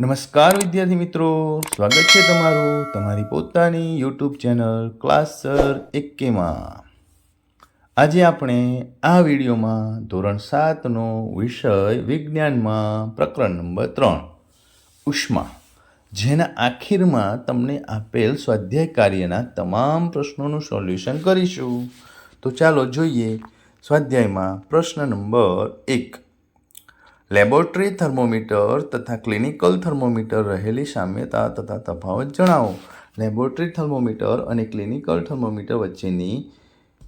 નમસ્કાર વિદ્યાર્થી મિત્રો, સ્વાગત છે તમારું તમારી પોતાની યુટ્યુબ ચેનલ ક્લાસ સર એકેમાં. આજે આપણે આ વિડીયોમાં ધોરણ સાતનો વિષય વિજ્ઞાનમાં પ્રકરણ નંબર ત્રણ, ઉષ્મા, જેના આખીરમાં તમને આપેલ સ્વાધ્યાય કાર્યના તમામ પ્રશ્નોનું સોલ્યુશન કરીશું. તો ચાલો જોઈએ સ્વાધ્યાયમાં પ્રશ્ન નંબર એક. લેબોરેટરી થર્મોમીટર તથા ક્લિનિકલ થર્મોમીટર રહેલી સામ્યતા તથા તફાવત જણાવો. લેબોરેટરી થર્મોમીટર અને ક્લિનિકલ થર્મોમીટર વચ્ચેની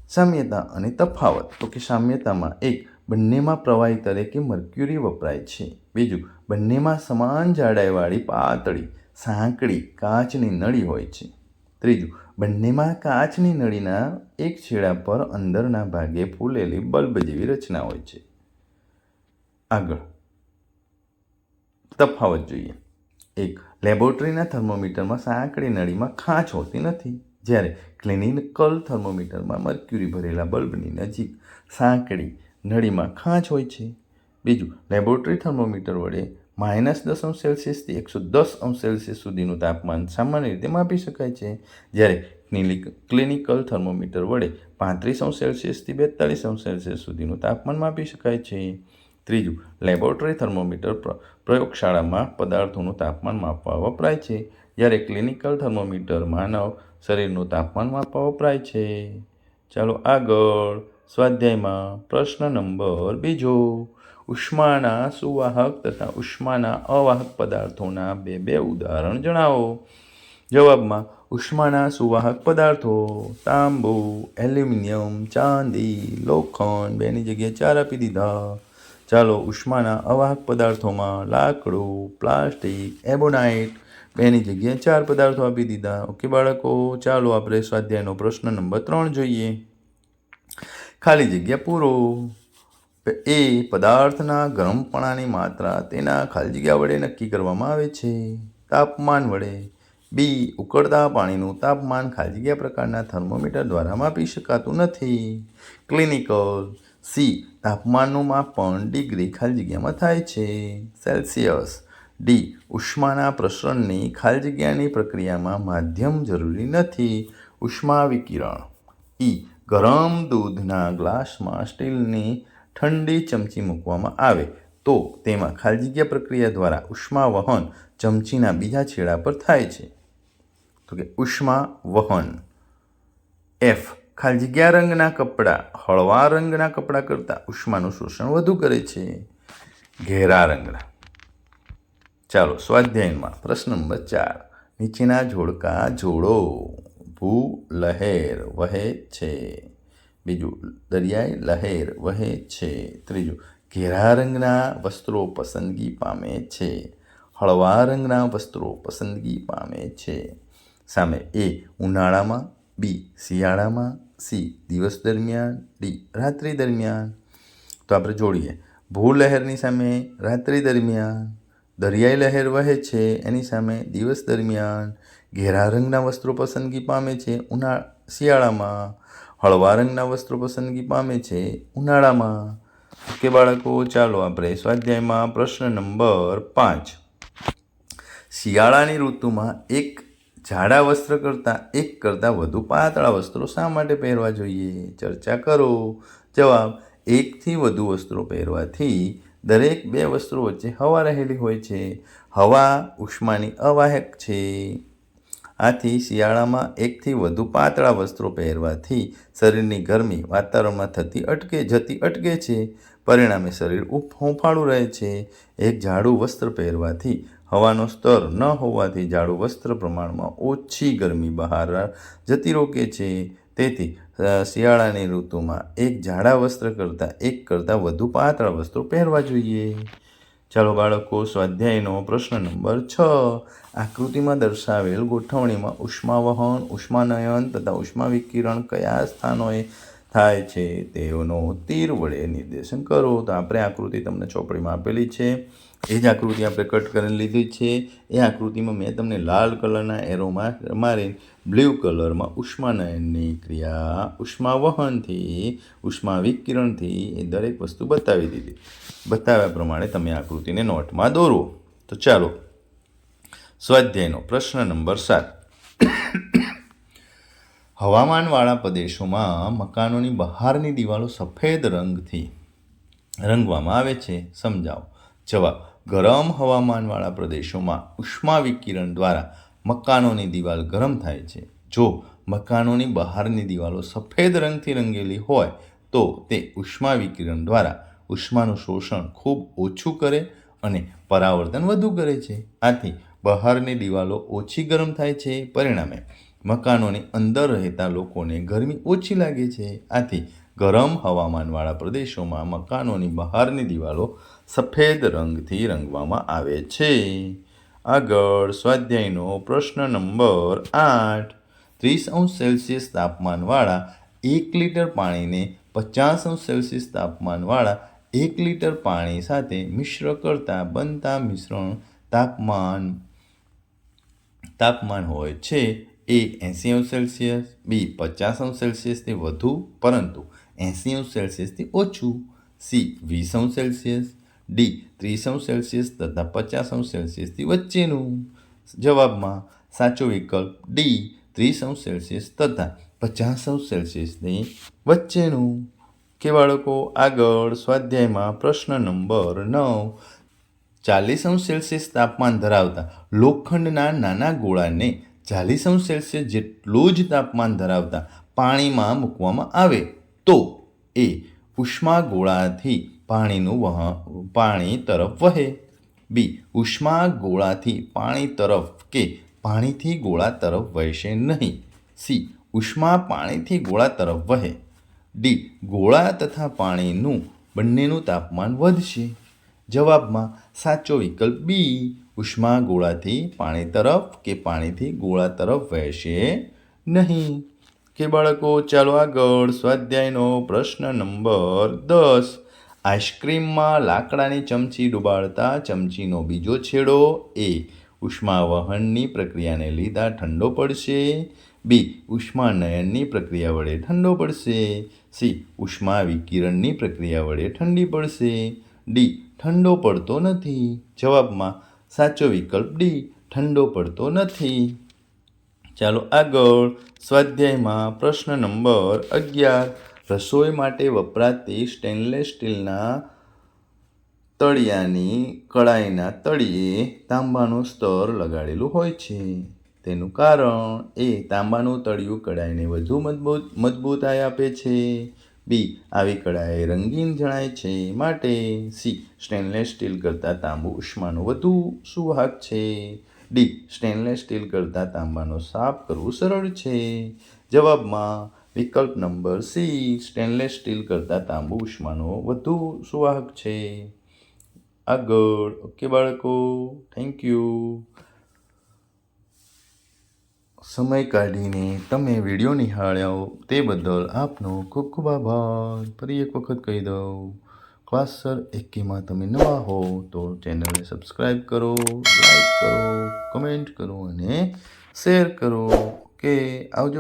સામ્યતા અને તફાવત. તો કે સામ્યતામાં એક, બંનેમાં પ્રવાહી તરીકે મર્ક્યુરી વપરાય છે. બીજું, બંનેમાં સમાન જાડાઈવાળી પાતળી, સાંકડી, કાચની નળી હોય છે. ત્રીજું, બંનેમાં કાચની નળીના એક છેડા પર અંદરના ભાગે ફૂલેલી બલ્બ જેવી રચના હોય છે. આગળ તફાવત જોઈએ. એક લેબોરેટરીના થર્મોમીટરમાં સાંકડી નળીમાં ખાંચ હોતી નથી. જ્યારે ક્લિનિકલ થર્મોમીટરમાં મર્ક્યુરી ભરેલા બલ્બની નજીક સાંકડી નળીમાં ખાંચ હોય છે. બીજું, લેબોરેટરી થર્મોમીટર વડે માઇનસ દસ અંશ સેલ્સિયસથી એકસો દસ અંશ સેલ્સિયસ સુધીનું તાપમાન સામાન્ય રીતે માપી શકાય છે. જ્યારે ક્લિનિક, ક્લિનિકલ થર્મોમીટર વડે પાંત્રીસ અંશ સેલ્સિયસથી બેતાલીસ અંશ સેલ્સિયસ સુધીનું તાપમાન માપી શકાય છે. ત્રીજું, લેબોરેટરી થર્મોમીટર પ્ર- પ્રયોગશાળામાં પદાર્થોનું તાપમાન માપવા વપરાય છે. જ્યારે ક્લિનિકલ થર્મોમીટર માનવ શરીરનું તાપમાન માપવા વપરાય છે. ચાલો આગળ, સ્વાધ્યાયમાં પ્રશ્ન નંબર બીજો. ઉષ્માના સુવાહક તથા ઉષ્માના અવાહક પદાર્થોના બે બે ઉદાહરણ જણાવો. જવાબમાં, ઉષ્માના સુવાહક પદાર્થો, તાંબુ, એલ્યુમિનિયમ, ચાંદી, લોખંડ, બેની જગ્યાએ ચાર આપી દીધા. ચાલો ઉષ્માના અવાહક પદાર્થોમાં લાકડું, પ્લાસ્ટિક, એબોનાઇટ, બેની જગ્યાએ ચાર પદાર્થો આપી દીધા. ઓકે, બાળકો, ચાલો આપણે સ્વાધ્યાયનો પ્રશ્ન નંબર ત્રણ જોઈએ. ખાલી જગ્યા પૂરો. એ પદાર્થના ગરમપણાની માત્રા તેના ખાલી જગ્યા વડે નક્કી કરવામાં આવે છે. તાપમાન વડે. બી, ઉકળતા પાણીનું તાપમાન ખાલી જગ્યા પ્રકારના થર્મોમીટર દ્વારા માપી શકાતું નથી. ક્લિનિકલ. સી તાપમાનનું માપન ડિગ્રી ખાલી જગ્યામાં થાય છે. સેલ્સિયસ. ડી, ઉષ્માના પ્રસરણની ખાલી જગ્યાની પ્રક્રિયામાં માધ્યમ જરૂરી નથી. ઉષ્મા વિકિરણ. ઈ, ગરમ દૂધના ગ્લાસમાં સ્ટીલની ઠંડી ચમચી મૂકવામાં આવે. તો તેમાં ખાલી જગ્યા પ્રક્રિયા દ્વારા ઉષ્મા વહન ચમચીના બીજા છેડા પર થાય છે. તો કે ઉષ્મા વહન. એફ ખાલી જગ્યા રંગના કપડાં? હળવા રંગના કપડાં કરતાં ઉષ્માનું શોષણ વધુ કરે છે. ઘેરા રંગના. ચાલો સ્વાધ્યાયમાં પ્રશ્ન નંબર ચાર. નીચેના જોડકા જોડો. ભૂ, લહેર, વહે છે. બીજું, દરિયાઈ લહેર, વહે છે. ત્રીજું, ઘેરા રંગના વસ્ત્રો પસંદગી પામે છે. હળવા રંગના વસ્ત્રો પસંદગી પામે છે. સામે, એ ઉનાળામાં બી, શિયાળામાં સી, દિવસ દરમિયાન, ડી, રાત્રિ દરમિયાન. તો આપણે જોડીએ. ભૂ લહેરની સામે રાત્રિ દરમિયાન, દરિયાઈ લહેર વહે છે એની સામે દિવસ દરમિયાન, ઘેરા રંગના વસ્ત્રો પસંદગી પામે છે ઉના શિયાળામાં, હળવા રંગના વસ્ત્રો પસંદગી પામે છે ઉનાળામાં. કે બાળકો, ચાલો આપણે સ્વાધ્યાયમાં પ્રશ્ન નંબર પાંચ. શિયાળાની ઋતુમાં એક જાડા વસ્ત્ર કરતાં, એક કરતાં વધુ પાતળા વસ્ત્રો શા માટે પહેરવા જોઈએ? ચર્ચા કરો. જવાબ, એકથી વધુ વસ્ત્રો પહેરવાથી દરેક બે વસ્ત્રો વચ્ચે હવા રહેલી હોય છે. હવા ઉષ્માની અવાહક છે. આથી શિયાળામાં એકથી વધુ પાતળા વસ્ત્રો પહેરવાથી શરીરની ગરમી વાતાવરણમાં થતી અટકે, જતી અટકે છે. પરિણામે શરીર હૂંફાળું રહે છે. એક જાડું વસ્ત્ર પહેરવાથી હવાનો સ્તર ન હોવાથી જાડું વસ્ત્ર પ્રમાણમાં ઓછી ગરમી બહાર જતી રોકે છે. તેથી શિયાળાની ઋતુમાં એક જાડા વસ્ત્ર કરતાં એક કરતાં વધુ પાતળા વસ્ત્રો પહેરવા જોઈએ. ચાલો બાળકો, સ્વાધ્યાયનો પ્રશ્ન નંબર છ. આકૃતિમાં દર્શાવેલ ગોઠવણીમાં ઉષ્માવહન, ઉષ્માનયન તથા ઉષ્મા વિકિરણ કયા સ્થાનોએ થાય છે તેઓનો તીર વડે નિર્દેશન કરો. તો આપણે આકૃતિ તમને ચોપડીમાં આપેલી છે. એ જ આકૃતિ આપણે કટ કરીને લીધી છે. એ આકૃતિમાં મેં તમને લાલ કલરના એરોમાં મારી બ્લુ કલરમાં ઉષ્માનયનની ક્રિયા, ઉષ્મા વહનથી, ઉષ્મા વિકિરણથી એ દરેક વસ્તુ બતાવી દીધી. બતાવ્યા પ્રમાણે તમે આકૃતિને નોટમાં દોરો. તો ચાલો, સ્વાધ્યાયનો પ્રશ્ન નંબર સાત. હવામાનવાળા પ્રદેશોમાં મકાનોની બહારની દિવાલો સફેદ રંગથી રંગવામાં આવે છે. સમજાવો. જવાબ ગરમ હવામાનવાળા પ્રદેશોમાં ઉષ્મા વિકિરણ દ્વારા મકાનોની દિવાલ ગરમ થાય છે. જો મકાનોની બહારની દિવાલો સફેદ રંગથી રંગેલી હોય, તો તે ઉષ્મા વિકિરણ દ્વારા ઉષ્માનું શોષણ ખૂબ ઓછું કરે અને પરાવર્તન વધુ કરે છે. આથી બહારની દિવાલો ઓછી ગરમ થાય છે. પરિણામે મકાનોની અંદર રહેતા લોકોને ગરમી ઓછી લાગે છે. આથી ગરમ હવામાનવાળા પ્રદેશોમાં મકાનોની બહારની દિવાલો સફેદ રંગથી રંગવામાં આવે છે. આગળ સ્વાધ્યાયનો પ્રશ્ન નંબર આઠ. ત્રીસ અંશ સેલ્સિયસ તાપમાનવાળા એક લીટર પાણીને પચાસ અંશ સેલ્સિયસ તાપમાનવાળા એક લીટર પાણી સાથે મિશ્ર કરતાં બનતા મિશ્રણ તાપમાન તાપમાન હોય છે. એ એંસી અંશ સેલ્સિયસ, બી પચાસ અંશ સેલ્સિયસથી વધુ, પરંતુ એંસી અંશ સેલ્સિયસથી ઓછું સી વીસ અંશ સેલ્સિયસ ડી ત્રીસ અંશ સેલ્સિયસ તથા પચાસ અંશ સેલ્સિયસથી વચ્ચેનું જવાબમાં સાચો વિકલ્પ ડી ત્રીસ અંશ સેલ્સિયસ તથા પચાસ અંશ સેલ્સિયસની વચ્ચેનું કે બાળકો આગળ સ્વાધ્યાયમાં પ્રશ્ન નંબર નવ ચાલીસ અંશ સેલ્સિયસ તાપમાન ધરાવતા લોખંડના નાના ગોળાને ચાલીસ અંશ સેલ્સિયસ જેટલું જ તાપમાન ધરાવતા પાણીમાં મૂકવામાં આવે તો એ ઉષ્મા ગોળાથી પાણીનું વહ, પાણી તરફ વહે. બી ઉષ્મા ગોળાથી પાણી તરફ કે પાણીથી ગોળા તરફ વહેશે નહીં. સી, ઉષ્મા પાણીથી ગોળા તરફ વહે. ડી, ગોળા તથા પાણીનું બંનેનું તાપમાન વધશે. જવાબમાં સાચો વિકલ્પ બી ઉષ્મા ગોળાથી પાણી તરફ કે પાણીથી ગોળા તરફ વહેશે નહીં. કે બાળકો, ચાલો આગળ સ્વાધ્યાયનો પ્રશ્ન નંબર દસ. આઈસ્ક્રીમમાં લાકડાની ચમચી ડુબાડતા ચમચીનો બીજો છેડો એ. ઉષ્માવહનની પ્રક્રિયાને લીધા ઠંડો પડશે. બી. ઉષ્માનયનની પ્રક્રિયા વડે ઠંડો પડશે. સી. ઉષ્મા વિકિરણની પ્રક્રિયા વડે ઠંડી પડશે. ડી. ઠંડો પડતો નથી. જવાબમાં સાચો વિકલ્પ ડી. ઠંડો પડતો નથી. ચાલો આગળ સ્વાધ્યાયમાં પ્રશ્ન નંબર અગિયાર. રસોઈ માટે વપરાતી સ્ટેનલેસ સ્ટીલના તળિયાની કળાઈના તળિયે તાંબાનું સ્તર લગાડેલું હોય છે. તેનું કારણ એ તાંબાનું તળિયું કળાઈને વધુ મજબૂત, મજબૂતાઈ આપે છે. બી, આવી કળાએ રંગીન જણાય છે. માટે સી સ્ટેનલેસ સ્ટીલ કરતાં તાંબુ ઉષ્માનો વધુ સુવાહક છે. ડી, સ્ટેનલેસ સ્ટીલ કરતાં તાંબાનો સાફ કરવું સરળ છે. જવાબમાં, વિકલ્પ નંબર સી, સ્ટેનલેસ સ્ટીલ કરતાં તાંબુ ઉષ્માનો વધુ સુવાહક છે. આગળ, ઓકે બાળકો, થેન્ક યુ. સમય કાઢીને તમે વીડિયો નિહાળ્યો તે બદલ આપનો ખૂબ ખૂબ આભાર. ફરી એક વખત કહી દઉં. ક્લાસ સર એકેમાં તમે નવા હો તો ચેનલને સબસ્ક્રાઈબ કરો લાઈક કરો કમેન્ટ કરો અને શેર કરો. કે આવજો.